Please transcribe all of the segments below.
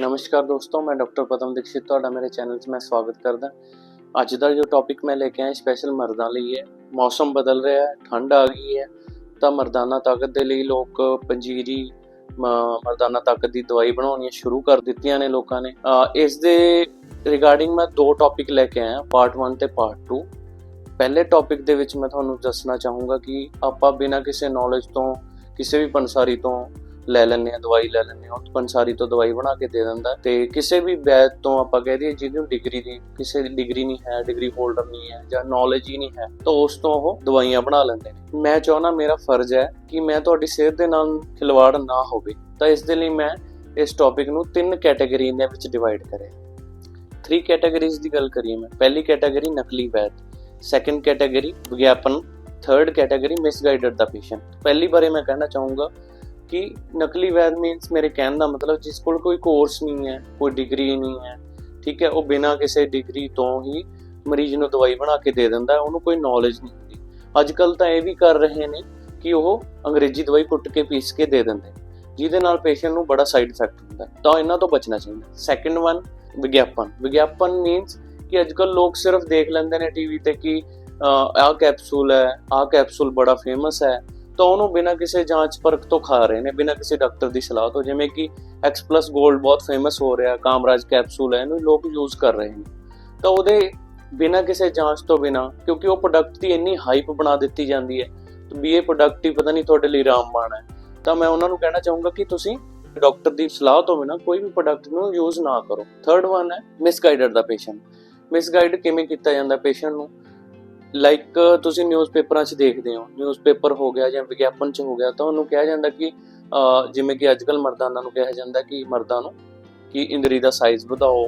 ਨਮਸਕਾਰ ਦੋਸਤੋ, ਮੈਂ ਡਾਕਟਰ ਪਦਮ ਦੀਕਸ਼ਿਤ, ਤੁਹਾਡਾ ਮੇਰੇ ਚੈਨਲ 'ਚ ਮੈਂ ਸਵਾਗਤ ਕਰਦਾ। ਅੱਜ ਦਾ ਜੋ ਟੌਪਿਕ ਮੈਂ ਲੈ ਕੇ ਆਇਆ ਸਪੈਸ਼ਲ ਮਰਦਾਂ ਲਈ ਹੈ। ਮੌਸਮ ਬਦਲ ਰਿਹਾ ਹੈ, ਠੰਡ ਆ ਗਈ ਹੈ, ਤਾਂ ਮਰਦਾਨਾ ਤਾਕਤ ਦੇ ਲਈ ਲੋਕ ਪੰਜੀਰੀ ਮਰਦਾਨਾ ਤਾਕਤ ਦੀ ਦਵਾਈ ਬਣਾਉਣੀਆਂ ਸ਼ੁਰੂ ਕਰ ਦਿੱਤੀਆਂ ਨੇ ਲੋਕਾਂ ਨੇ। ਇਸ ਦੇ ਰਿਗਾਰਡਿੰਗ ਮੈਂ ਦੋ ਟੌਪਿਕ ਲੈ ਕੇ ਆਇਆ ਪਾਰਟ 1 ਤੇ ਪਾਰਟ 2 ਪਹਿਲੇ ਟੌਪਿਕ ਦੇ ਵਿੱਚ ਮੈਂ ਤੁਹਾਨੂੰ ਦੱਸਣਾ ਚਾਹੂੰਗਾ ਕਿ ਆਪਾਂ ਬਿਨਾਂ ਕਿਸੇ ਨੌਲੇਜ ਤੋਂ, ਕਿਸੇ ਵੀ ਪੰਸਾਰੀ ਤੋਂ ਲੈ ਲੈਂਦੇ ਆ ਦਵਾਈ ਲੈ ਲੈਂਦੇ ਆ ਉਹ ਪੰਸਾਰੀ ਤੋਂ ਦਵਾਈ ਬਣਾ ਕੇ ਦੇ ਦਿੰਦਾ। ਤੇ ਕਿਸੇ ਵੀ ਵੈਦ ਤੋਂ ਆਪਾਂ ਕਹਿ ਦਈਏ ਜਿਹਨੂੰ ਡਿਗਰੀ ਦੀ, ਕਿਸੇ ਦੀ ਡਿਗਰੀ ਨਹੀਂ ਹੈ ਡਿਗਰੀ ਹੋਲਡਰ ਨਹੀਂ ਹੈ ਜਾਂ ਨੌਲੇਜ ਹੀ ਨਹੀਂ ਹੈ, ਤਾਂ ਉਸ ਤੋਂ ਉਹ ਦਵਾਈਆਂ ਬਣਾ ਲੈਂਦੇ ਨੇ। ਮੈਂ ਚਾਹੁੰਦਾ ਮੇਰਾ ਫਰਜ਼ ਹੈ ਕਿ ਮੈਂ ਤੁਹਾਡੀ ਸਿਹਤ ਦੇ ਨਾਲ ਖਿਲਵਾੜ ਨਾ ਹੋਵੇ, ਤਾਂ ਇਸ ਦੇ ਲਈ ਮੈਂ ਇਸ ਟੌਪਿਕ ਨੂੰ ਤਿੰਨ ਕੈਟਾਗਰੀ ਦੇ ਵਿੱਚ ਡਿਵਾਈਡ ਕਰਿਆ। ਥ੍ਰੀ ਕੈਟਾਗਰੀਜ਼ ਦੀ ਗੱਲ ਕਰੀਏ ਮੈਂ, ਪਹਿਲੀ ਕੈਟਾਗਰੀ ਨਕਲੀ ਵੈਦ ਸੈਕੰਡ ਕੈਟਾਗਰੀ ਵਿਗਿਆਪਨ ਥਰਡ ਕੈਟਾਗਰੀ ਮਿਸਗਾਈਡਡ ਦਾ ਪੇਸ਼ੈਂਟ ਪਹਿਲੀ ਬਾਰੇ ਮੈਂ ਕਹਿਣਾ ਚਾਹੂੰਗਾ ਕਿ ਨਕਲੀ ਵੈਦ ਮੀਨਸ ਮੇਰੇ ਕਹਿਣ ਦਾ ਮਤਲਬ ਜਿਸ ਕੋਲ ਕੋਈ ਕੋਰਸ ਨਹੀਂ ਹੈ ਕੋਈ ਡਿਗਰੀ ਨਹੀਂ ਹੈ ਠੀਕ ਹੈ ਉਹ ਬਿਨਾਂ ਕਿਸੇ ਡਿਗਰੀ ਤੋਂ ਹੀ ਮਰੀਜ਼ ਨੂੰ ਦਵਾਈ ਬਣਾ ਕੇ ਦੇ ਦਿੰਦਾ ਉਹਨੂੰ ਕੋਈ ਨੌਲੇਜ ਨਹੀਂ ਹੁੰਦੀ। ਅੱਜ ਕੱਲ ਤਾਂ ਇਹ ਵੀ ਕਰ ਰਹੇ ਨੇ ਕਿ ਉਹ ਅੰਗਰੇਜ਼ੀ ਦਵਾਈ ਕੁੱਟ ਕੇ ਪੀਸ ਕੇ ਦੇ ਦਿੰਦੇ ਜਿਹਦੇ ਨਾਲ ਪੇਸ਼ੈਂਟ ਨੂੰ ਬੜਾ ਸਾਈਡ ਇਫੈਕਟ ਹੁੰਦਾ ਤਾਂ ਇਹਨਾਂ ਤੋਂ ਬਚਣਾ ਚਾਹੀਦਾ ਸੈਕੰਡ ਵਨ ਵਿਗਿਆਪਨ। ਵਿਗਿਆਪਨ ਮੀਨਸ ਕਿ ਅੱਜ ਕੱਲ ਲੋਕ ਸਿਰਫ ਦੇਖ ਲੈਂਦੇ ਨੇ ਟੀਵੀ ਤੇ ਕਿ ਅਹ, ਆਹ ਕੈਪਸੂਲ ਹੈ ਆਹ ਕੈਪਸੂਲ ਬੜਾ ਫੇਮਸ ਹੈ ਤਾਂ ਉਹਨੂੰ ਬਿਨਾਂ ਕਿਸੇ ਜਾਂਚ ਪਰਖ ਤੋਂ ਖਾ ਰਹੇ ਨੇ, ਬਿਨਾਂ ਕਿਸੇ ਡਾਕਟਰ ਦੀ ਸਲਾਹ ਤੋਂ, ਜਿਵੇਂ ਕਿ X+ 골ਡ ਬਹੁਤ ਫੇਮਸ ਹੋ ਰਿਹਾ, ਕਾਮਰਾਜ ਕੈਪਸੂਲ ਹੈ, ਇਹਨੂੰ ਲੋਕ ਯੂਜ਼ ਕਰ ਰਹੇ ਨੇ। ਤਾਂ ਉਹਦੇ ਬਿਨਾਂ ਕਿਸੇ ਜਾਂਚ ਤੋਂ ਬਿਨਾਂ, ਕਿਉਂਕਿ ਉਹ ਪ੍ਰੋਡਕਟ ਦੀ ਇੰਨੀ ਹਾਈਪ ਬਣਾ ਦਿੱਤੀ ਜਾਂਦੀ ਹੈ ਵੀ ਇਹ ਪ੍ਰੋਡਕਟ ਹੀ ਪਤਾ ਨਹੀਂ ਤੁਹਾਡੇ ਲਈ ਰਾਮਬਾਣ ਹੈ। ਤਾਂ ਮੈਂ ਉਹਨਾਂ ਨੂੰ ਕਹਿਣਾ ਚਾਹੂੰਗਾ ਕਿ ਤੁਸੀਂ ਡਾਕਟਰ ਦੀ ਸਲਾਹ ਤੋਂ ਬਿਨਾਂ ਕੋਈ ਵੀ ਪ੍ਰੋਡਕਟ ਨੂੰ ਯੂਜ਼ ਨਾ ਕਰੋ। ਥਰਡ ਵਨ ਹੈ ਮਿਸਗਾਈਡਡ ਦਾ ਪੇਸ਼ੈਂਟ ਮਿਸਗਾਈਡ ਕਿਵੇਂ ਕੀਤਾ ਜਾਂਦਾ ਪੇਸ਼ੈਂਟ ਨੂੰ? ਲਾਈਕ ਤੁਸੀਂ ਨਿਊਜ਼ਪੇਪਰਾਂ 'ਚ ਦੇਖਦੇ ਹੋ ਨਿਊਜ਼ਪੇਪਰ ਹੋ ਗਿਆ ਜਾਂ ਵਿਗਿਆਪਨ 'ਚ ਹੋ ਗਿਆ, ਤਾਂ ਉਹਨੂੰ ਕਿਹਾ ਜਾਂਦਾ ਕਿ ਜਿਵੇਂ ਕਿ ਅੱਜਕੱਲ ਮਰਦਾਨਾਂ ਨੂੰ ਕਿਹਾ ਜਾਂਦਾ ਕਿ ਮਰਦਾਂ ਨੂੰ ਕਿ ਇੰਦਰੀ ਦਾ ਸਾਈਜ਼ ਵਧਾਓ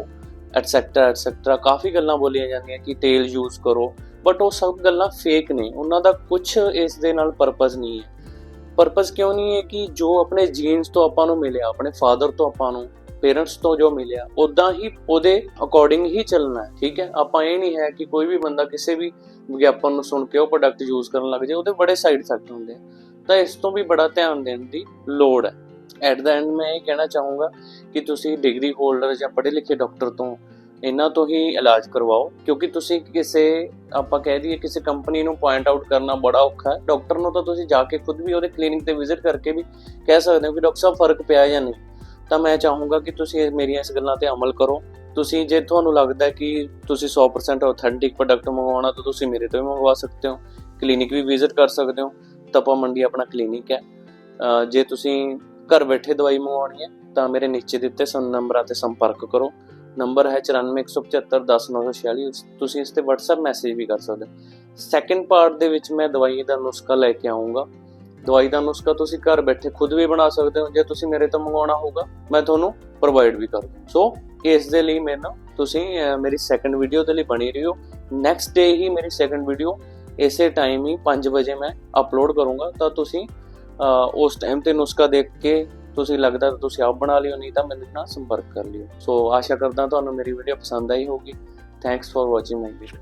ਐਟਸੈਕਟਰਾ ਐਟਸੈਟਰਾ ਕਾਫੀ ਗੱਲਾਂ ਬੋਲੀਆਂ ਜਾਂਦੀਆਂ ਕਿ ਤੇਲ ਯੂਜ਼ ਕਰੋ ਬਟ ਉਹ ਸਭ ਗੱਲਾਂ ਫੇਕ ਨੇ। ਉਹਨਾਂ ਦਾ ਕੁਝ ਇਸ ਦੇ ਨਾਲ ਪਰਪਸ ਨਹੀਂ ਹੈ। ਪਰਪਸ ਕਿਉਂ ਨਹੀਂ ਹੈ ਕਿ ਜੋ ਆਪਣੇ ਜੀਨਸ ਤੋਂ ਆਪਾਂ ਨੂੰ ਮਿਲਿਆ, ਆਪਣੇ ਫਾਦਰ ਤੋਂ ਆਪਾਂ ਨੂੰ ਪੇਰੈਂਟਸ ਤੋਂ ਜੋ ਮਿਲਿਆ ਉਦਾਂ ਹੀ ਉਹਦੇ ਅਕੋਰਡਿੰਗ ਹੀ ਚੱਲਣਾ ਹੈ, ਠੀਕ ਹੈ? ਆਪਾਂ ਇਹ ਨਹੀਂ ਹੈ ਕਿ ਕੋਈ ਵੀ ਬੰਦਾ ਕਿਸੇ ਵੀ ਵਿਗਿਆਪਨ ਨੂੰ ਸੁਣ ਕੇ ਉਹ ਪ੍ਰੋਡਕਟ ਯੂਜ਼ ਕਰਨ ਲੱਗ ਜਾਏ, ਉਹਦੇ ਬੜੇ ਸਾਈਡ ਇਫੈਕਟ ਹੁੰਦੇ ਆ। ਤਾਂ ਇਸ ਤੋਂ ਵੀ ਬੜਾ ਧਿਆਨ ਦੇਣ ਦੀ ਲੋੜ ਹੈ। ਐਟ ਦਾ ਐਂਡ ਮੈਂ ਇਹ ਕਹਿਣਾ ਚਾਹੂੰਗਾ ਕਿ ਤੁਸੀਂ ਡਿਗਰੀ ਹੋਲਡਰ ਜਾਂ ਪੜ੍ਹੇ ਲਿਖੇ ਡਾਕਟਰ ਤੋਂ ਇਹਨਾਂ ਤੋਂ ਹੀ ਇਲਾਜ ਕਰਵਾਓ, ਕਿਉਂਕਿ ਤੁਸੀਂ ਕਿਸੇ, ਆਪਾਂ ਕਹਿ ਦਈਏ ਕਿਸੇ ਕੰਪਨੀ ਨੂੰ ਪੁਆਇੰਟ ਆਊਟ ਕਰਨਾ ਬੜਾ ਔਖਾ ਹੈ। ਡਾਕਟਰ ਨੂੰ ਤਾਂ ਤੁਸੀਂ ਜਾ ਕੇ ਖੁਦ ਵੀ ਉਹਦੇ ਕਲੀਨਿਕ ਤੇ ਵਿਜ਼ਿਟ ਕਰਕੇ ਵੀ ਕਹਿ ਸਕਦੇ ਹੋ ਕਿ ਡਾਕਟਰ ਸਾਹਿਬ, ਫ਼ਰਕ ਪਿਆ ਜਾਂ ਨਹੀਂ? ਤਾਂ ਮੈਂ ਚਾਹੂੰਗਾ ਕਿ ਤੁਸੀਂ ਮੇਰੀਆਂ ਇਸ ਗੱਲਾਂ ਤੇ ਅਮਲ ਕਰੋ। ਤੁਸੀਂ, ਜੇ ਤੁਹਾਨੂੰ ਲੱਗਦਾ ਕਿ ਤੁਸੀਂ 100% ਆਥੈਂਟਿਕ ਪ੍ਰੋਡਕਟ ਮੰਗਵਾਉਣਾ, ਤਾਂ ਤੁਸੀਂ ਮੇਰੇ ਤੋਂ ਵੀ ਮੰਗਵਾ ਸਕਦੇ ਹੋ। ਕਲੀਨਿਕ ਵੀ ਵਿਜ਼ਿਟ ਕਰ ਸਕਦੇ ਹੋ। ਤਪਾ ਮੰਡੀ ਆਪਣਾ ਕਲੀਨਿਕ ਹੈ। ਜੇ ਤੁਸੀਂ ਘਰ ਬੈਠੇ ਦਵਾਈ ਮੰਗਵਾਉਣੀ ਹੈ, ਤਾਂ ਮੇਰੇ ਨੀਚੇ ਦਿੱਤੇ ਸਨ ਨੰਬਰਾਂ ਤੇ ਸੰਪਰਕ ਕਰੋ। ਨੰਬਰ ਹੈ 9417510946 ਤੁਸੀਂ ਇਸ ਤੇ WhatsApp ਮੈਸੇਜ ਵੀ ਕਰ ਸਕਦੇ ਹੋ। ਸੈਕੰਡ ਪਾਰਟ ਦੇ ਵਿੱਚ ਮੈਂ ਦਵਾਈ ਦਾ ਨੁਸਖਾ ਲੈ ਕੇ ਆਉਂਗਾ ਦਵਾਈ ਦਾ ਨੁਸਖਾ ਤੁਸੀਂ ਘਰ ਬੈਠੇ ਖੁਦ ਵੀ ਬਣਾ ਸਕਦੇ ਹੋ, ਜੇ ਤੁਸੀਂ ਮੇਰੇ ਤੋਂ ਮੰਗਵਾਉਣਾ ਹੋਊਗਾ, ਮੈਂ ਤੁਹਾਨੂੰ ਪ੍ਰੋਵਾਈਡ ਵੀ ਕਰੂੰ ਸੋ ਇਸ ਦੇ ਲਈ ਮੈਨੂੰ ਤੁਸੀਂ ਮੇਰੀ ਸੈਕੰਡ ਵੀਡੀਓ ਦੇ ਲਈ ਬਣੀ ਰਹੋ ਨੈਕਸਟ ਡੇ ਹੀ ਮੇਰੀ ਸੈਕੰਡ ਵੀਡੀਓ ਇਸੇ ਟਾਈਮ ਹੀ 5 ਵਜੇ ਮੈਂ ਅਪਲੋਡ ਕਰੂੰਗਾ। ਤਾਂ ਤੁਸੀਂ ਉਸ ਟਾਈਮ ਤੇ ਨੁਸਖਾ ਦੇਖ ਕੇ ਤੁਸੀਂ ਲੱਗਦਾ ਤਾਂ ਤੁਸੀਂ ਆਪ ਬਣਾ ਲਿਓ, ਨਹੀਂ ਤਾਂ ਮੈਨੂੰ ਨਾਲ ਸੰਪਰਕ ਕਰ ਲਿਓ। ਸੋ ਆਸ਼ਾ ਕਰਦਾ ਤੁਹਾਨੂੰ ਮੇਰੀ ਵੀਡੀਓ ਪਸੰਦ ਆਈ ਹੋਗੀ thanks for watching my video